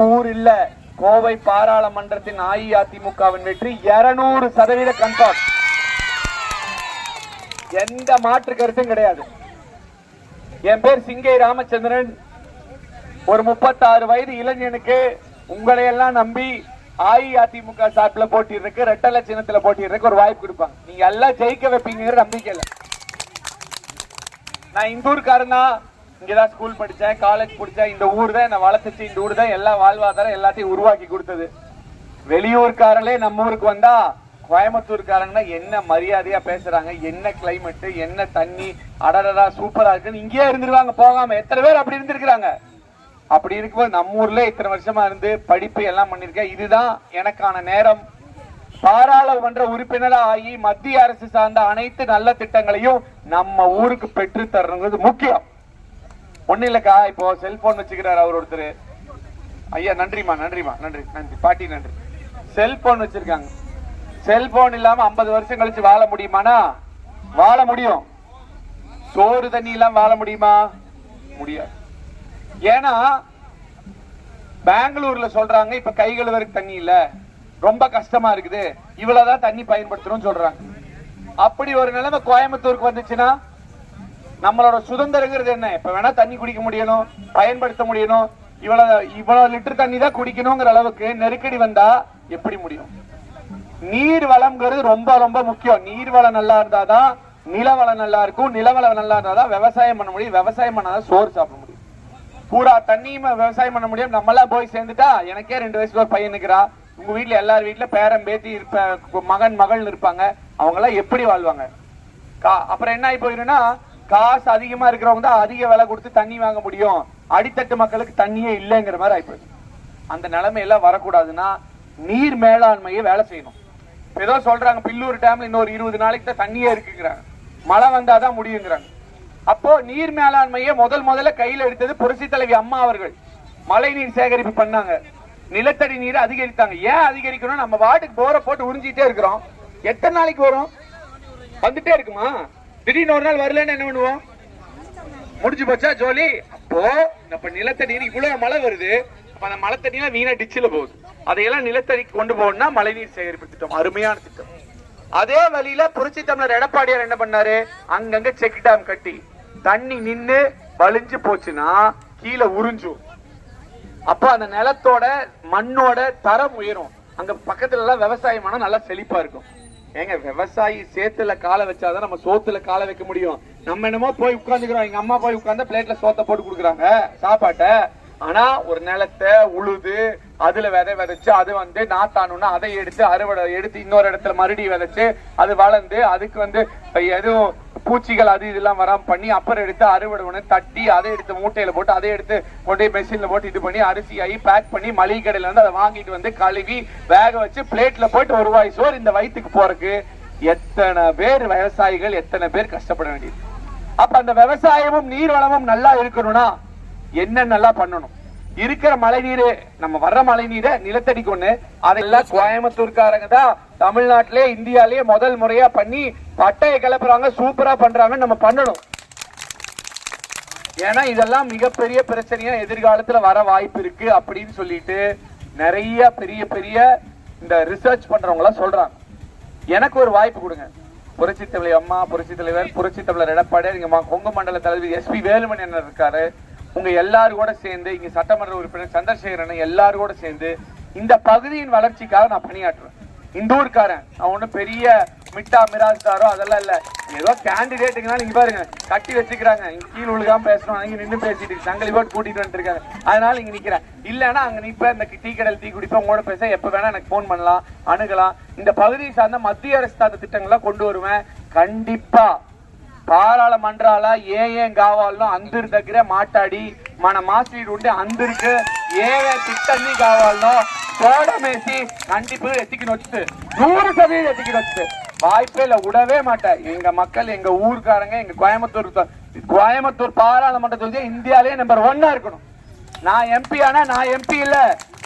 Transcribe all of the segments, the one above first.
நூறு இல்ல. கோவை பாராளுமன்றத்தின் அஇஅதிமுகவின் வெற்றி இருநூறு சதவீத கன்ஃபார்ம் எந்த மாற்று கருத்தும் கிடையாது. என் பேர் சிங்கை ராமச்சந்திரன். ஒரு முப்பத்தாறு வயது இளைஞனுக்கு உங்களை எல்லாம் நம்பி அஇஅதிமுக சார்பில் போட்டியிருக்கு ரெட்டல சின்னத்தில் போட்டியிருக்கு ஒரு வாய்ப்பு கொடுப்பாங்க. நீங்க எல்லாம் ஜெயிக்க வைப்பீங்கிற நம்பிக்கை இல்லை. நான் இந்தூர்காரன் தான். இங்கதான் ஸ்கூல் படிச்சேன் காலேஜ் படிச்சேன். இந்த ஊர் தான் என்ன வளர்த்துச்சு இந்த ஊர் தான் எல்லா வாழ்வாதாரம் எல்லாத்தையும் உருவாக்கி கொடுத்தது. வெளியூர்காரங்களே நம்ம ஊருக்கு வந்தா கோயம்புத்தூர்காரங்கன்னா என்ன மரியாதையா பேசுறாங்க என்ன கிளைமேட் என்ன தண்ணி அடடடா சூப்பரா இருக்குன்னு இங்கேயே இருந்துருவாங்க போகாம. எத்தனை பேர் அப்படி இருந்திருக்கிறாங்க? அப்படி இருக்கும்போது நம்ம ஊர்ல இத்தனை வருஷமா இருந்து படிப்பு எல்லாம் பண்ணிருக்கேன் இதுதான் எனக்கான நேரம். பாராளுமன்ற உறுப்பினராக ஆகி மத்திய அரசு சார்ந்த அனைத்து நல்ல திட்டங்களையும் நம்ம ஊருக்கு பெற்று தரணுங்கிறது முக்கியம். ஒன்றும் இல்லக்கா இப்போ செல்போன் வச்சுக்கிறார் அவர் ஒருத்தர். ஐயா நன்றிமா நன்றிமா நன்றி நன்றி. பாட்டி நன்றி. செல்போன் வச்சிருக்காங்க. செல்போன் இல்லாம 50 வருஷம் கழிச்சு வாழ முடியுமானா வாழ முடியும். சோறு தண்ணி இல்லாம வாழ முடியுமா? முடியாது. ஏன்னா பெங்களூர்ல சொல்றாங்க இப்ப கை கழுவுறதுக்கு தண்ணி இல்ல. ரொம்ப கஷ்டமா இருக்குது. இவ்வளவுதான் தண்ணி பயன்படுத்தணும்னு சொல்றாங்க. அப்படி ஒரு நிலைமை கோயம்புத்தூருக்கு வந்துச்சுன்னா நம்மளோட சுதந்திரங்கிறது என்ன? இப்ப வேணா தண்ணி குடிக்க முடியணும் பயன்படுத்த முடியணும் இவ்வளவு இவ்வளவு லிட்டர் தண்ணி தான் குடிக்கணுங்கிற அளவுக்கு நெருக்கடி வந்தா எப்படி முடியும்? நீர் வளம்ங்கிறது ரொம்ப ரொம்ப முக்கியம். நீர் வளம் நல்லா இருந்தாதான் நில வளம் நல்லா இருக்கும். நில வளம் நல்லா இருந்தாதான் விவசாயம் பண்ண முடியும். விவசாயம் பண்ணாதான் சோறு சாப்பிட முடியும். பூரா தண்ணியும் விவசாயம் பண்ண முடியும். நம்மளாம் போய் சேர்ந்துட்டா எனக்கே ரெண்டு வயசுல ஒரு பையன் இருக்கிறா. உங்க வீட்டுல எல்லார் வீட்டுல பேரன் பேத்தி இருப்ப மகன் மகள் இருப்பாங்க. அவங்க எல்லாம் எப்படி வாழ்வாங்க? கா- அப்புறம் என்ன ஆகி போயிருன்னா காசு அதிகமா இருக்கிறவங்க தான் அதிக விலை கொடுத்து தண்ணி வாங்க முடியும். அடித்தட்டு மக்களுக்கு தண்ணியே இல்லைங்கிற மாதிரி ஆயிப்போச்சு. அந்த நிலைமையெல்லாம் வரக்கூடாதுன்னா நீர் மேலாண்மையை வேலை செய்யணும். ஏதோ சொல்றாங்க பில்லூர் டேம்ல இன்னொரு இருபது நாளைக்கு தான் தண்ணியே இருக்குங்கிறாங்க. மழை வந்தாதான் முடியுங்கிறாங்க. அப்போ நீர் மேலாண்மையை முதல் முதல்ல கையில் எடுத்தது புரட்சி தலைவி அம்மா அவர்கள். மழை நீர் சேகரிப்பு பண்ணாங்க. நிலத்தடி நீரை அதிகரித்தாங்க. ஏன் அதிகரிக்கணும் நம்ம வாட்டுக்கு போரை போட்டு உறிஞ்சிட்டே இருக்கிறோம். எத்தனை நாளைக்கு வரும்? வந்துட்டே இருக்குமா? திடீர்னு ஒரு நாள் வரலன்னு என்ன பண்ணுவோம்? முடிஞ்சு போச்சா ஜோலி? அப்போ இப்ப நிலத்தடி இவ்வளவு மழை வருது. அப்ப அந்த மழை தண்ணியெல்லாம் வீணா டிச்சில போகுது. அதையெல்லாம் நிலத்தடிக்கு கொண்டு போகணும்னா மழைநீர் சேகரிப்பு திட்டம் அருமையான திட்டம். அதே வழியில புரட்சி தமிழர் எடப்பாடியார் என்ன பண்ணாரு? அங்கங்க செக் டேம் கட்டி தண்ணி நின்னு வலிஞ்சு போச்சுன்னா கீழே உறிஞ்சும். அப்போ அந்த நிலத்தோட மண்ணோட தரம் உயரும். அங்க பக்கத்துல எல்லாம் விவசாயம் நல்லா செழிப்பா இருக்கும். ஏங்க விவசாயி சேத்துல காலை வச்சாதான் நம்ம சோத்துல காலை வைக்க முடியும். நம்ம என்னமோ போய் உட்காந்துக்கிறோம் எங்க அம்மா போய் உட்காந்து பிளேட்ல சோத்த போட்டு கொடுக்குறாங்க. சாப்பாட்டை. ஆனா ஒரு நிலத்தை உழுது அதுல விதை விதைச்சு அது வந்து நாத்தானுன்னா அதை எடுத்து அறுவடை எடுத்து இன்னொரு இடத்துல மறுபடியும் விதைச்சு அது வளர்ந்து அதுக்கு வந்து எதுவும் பூச்சிகள் அது இதெல்லாம் வராம பண்ணி அப்புறம் எடுத்து அறுவடை பண்ணி தட்டி அதை எடுத்து மூட்டையில போட்டு அதை எடுத்து கொண்டு மெஷின்ல போட்டு இது பண்ணி அரிசி ஆகி பேக் பண்ணி மளிகை கடையில வந்து அதை வாங்கிட்டு வந்து கழுவி வேக வச்சு பிளேட்ல போயிட்டு ஒரு ரூபாய் சோறு இந்த வயிற்றுக்கு போறதுக்கு எத்தனை பேர் விவசாயிகள் எத்தனை பேர் கஷ்டப்பட வேண்டியது? அப்ப அந்த விவசாயமும் நீர் வளமும் நல்லா இருக்கணும்னா என்னென்னலாம் பண்ணணும்? இருக்கிற மழை நீரு நம்ம வர்ற மழை நீரை நிலத்தடி கொண்டு அதெல்லாம் கோயம்புத்தூர்காரங்க தான் தமிழ்நாட்டிலே இந்தியாலேயே முதல் முறையா பண்ணி பட்டையை கிளப்புறாங்க சூப்பரா பண்றாங்க நம்ம பண்ணணும். ஏன்னா இதெல்லாம் மிகப்பெரிய பிரச்சனையா எதிர்காலத்துல வர வாய்ப்பு இருக்கு அப்படின்னு சொல்லிட்டு நிறைய பெரிய பெரிய இந்த ரிசர்ச் பண்றவங்க எல்லாம் சொல்றாங்க. எனக்கு ஒரு வாய்ப்பு கொடுங்க. புரட்சி தலைவர் அம்மா புரட்சி தலைவர் புரட்சி தலைவர் எடப்பாடி இங்க கொங்கு மண்டல தலைவர் எஸ்பி வேலுமணி என்ன இருக்காரு. உங்க எல்லாரும் கூட சேர்ந்து இங்க சட்டமன்ற உறுப்பினர் சந்திரசேகரன் அண்ணன் எல்லாரும் கூட சேர்ந்து இந்த பகுதியின் வளர்ச்சிக்காக நான் பணியாற்றுவேன். இந்த ஊருக்காரன் நான் ஒண்ணும் பெரிய மிட்டா மிராஸ்தாரோ அதெல்லாம் இல்ல. ஏதோ கேண்டிடேட்டுக்குனால இங்க பாருங்க கட்டி வச்சுக்கிறாங்க. இங்க கீழ் உழுகாம பேசணும் இங்க நின்று பேசிட்டு சங்கலி போட்டு கூட்டிட்டு வந்துருக்காங்க. அதனால இங்க நிக்கிறேன். இல்லன்னா அங்க நிப்ப இந்த டீ கடல் டீ குடிப்பேன் உங்களோட பேச எப்ப வேணா எனக்கு ஃபோன் பண்ணலாம் அணுகலாம். இந்த பகுதியை சார்ந்த மத்திய அரசு சார்ந்த திட்டங்கள்லாம் கொண்டு வருவேன். கண்டிப்பா. పారాళమండ్రాల ఏ ఏం కావాలనో అందరి దగ్గర మాట్లాడి మన మాస్టర్ ఉంటే అందరికి ఏవే తిట్టన్ని కావాలనో చూడమేసి கண்டிப்பா எத்திக்கின்னு வச்சுட்டு நூறு சதவீதம் எத்திக்கின்னு வச்சுட்டு வாய்ப்பே இல்ல விடவே மாட்டேன் எங்க மக்கள் எங்க ஊர்க்காரங்க எங்க கோயம்புத்தூர் த- கோயம்புத்தூர் பாராளுமன்ற தொகுதி இந்தியாலே நம்பர் ஒன்னா இருக்கணும் நான் எம்பி ஆனா நான் எம்பி இல்ல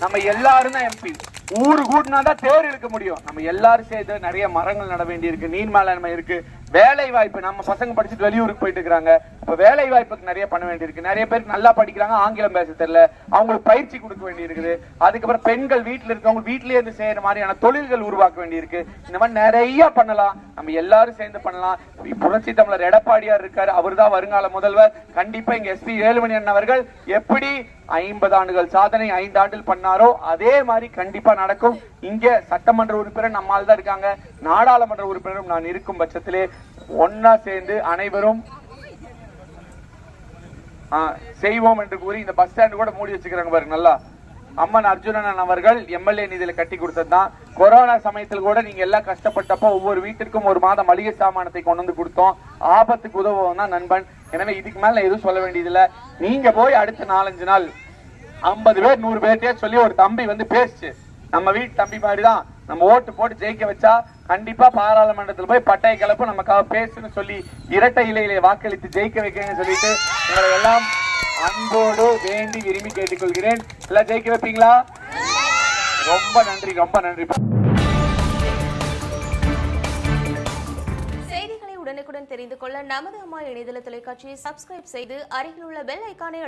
நம்ம எல்லாரும் தான் எம்பி ஊரு கூட்டினா தான் தேர் இழுக்க முடியும் நம்ம எல்லாரும் சேர்ந்து நிறைய மரங்கள் நட வேண்டி இருக்கு நீர் மேலாண்மை இருக்கு வேலை வாய்ப்பு நம்ம பசங்க படிச்சுட்டு வெளியூருக்கு போயிட்டு இருக்கிறாங்க இப்ப வேலை வாய்ப்புக்கு நிறைய பண்ண வேண்டியிருக்கு. நிறைய பேருக்கு நல்லா படிக்கிறாங்க ஆங்கிலம் பேச தெரியல. அவங்களுக்கு பயிற்சி கொடுக்க வேண்டியிருக்குது. அதுக்கப்புறம் பெண்கள் வீட்டில் இருக்கவங்க வீட்லயே இருந்து செய்யற மாதிரியான தொழில்கள் உருவாக்க வேண்டியிருக்கு. இந்த மாதிரி நிறைய பண்ணலாம். நம்ம எல்லாரும் சேர்ந்து பண்ணலாம். புரட்சி தமிழர் எடப்பாடியார் இருக்காரு. அவர்தான் வருங்கால முதல்வர். கண்டிப்பா இங்க எஸ்பி ஏழுமணி வேலுமணி அண்ணவர்கள் எப்படி ஐம்பது ஆண்டுகள் சாதனை ஐந்து ஆண்டில் பண்ணாரோ அதே மாதிரி கண்டிப்பா நடக்கும். இங்க சட்டமன்ற உறுப்பினர் நம்மால் தான் இருக்காங்க. நாடாளுமன்ற உறுப்பினரும் நான் இருக்கும் பட்சத்திலே ஒன்னா சேர்ந்து அனைவரும் ஆ, செய்வோம் என்று கூறி இந்த பஸ் ஸ்டாண்ட் கூட மூடி வச்சுக்கிறாங்க பாருங்க நல்லா. அம்மன் அர்ஜுனன் அவர்கள் எம்எல்ஏ நிதியில கட்டி கொடுத்தது தான் கொரோனா சமயத்தில் கூட நீங்க எல்லாம் கஷ்டப்பட்டப்போ ஒவ்வொரு வீட்டிற்கும் ஒரு மாதம் மளிகை சாமானத்தை கொண்டு வந்து கொடுத்தோம். ஆபத்துக்கு உதவுவோம் தான் நண்பன். எனவே இதுக்கு மேல நான் எதுவும் சொல்ல வேண்டியதில்லை. நீங்க போய் அடுத்த நாலஞ்சு நாள் ஐம்பது பேர் நூறு பேர்ட்டே சொல்லி ஒரு தம்பி வந்து பேசுச்சு. நம்ம வீட்டு தம்பி மாதிரி தான் நம்ம ஓட்டு போட்டு ஜெயிக்க வச்சா கண்டிப்பா பாராளுமன்றத்தில் போய் பட்டை கலப்பு நமக்காக பேசுன்னு சொல்லி இரட்டை இலையிலே வாக்களித்து ஜெயிக்க வைக்கணும்னு சொல்லிட்டு உங்களை எல்லாம் அன்போடு வேண்டி விரும்பி கேட்டுக்கொள்கிறேன். எல்லாம் ஜெயிக்க வைப்பீங்களா? ரொம்ப நன்றி ரொம்ப நன்றி. செய்திகளை உடனுக்குடன் தெரிந்து கொள்ள நமது அம்மா இணையதள தொலைக்காட்சியை சப்ஸ்கிரைப் செய்து அருகில் உள்ள பெல் ஐக்கானை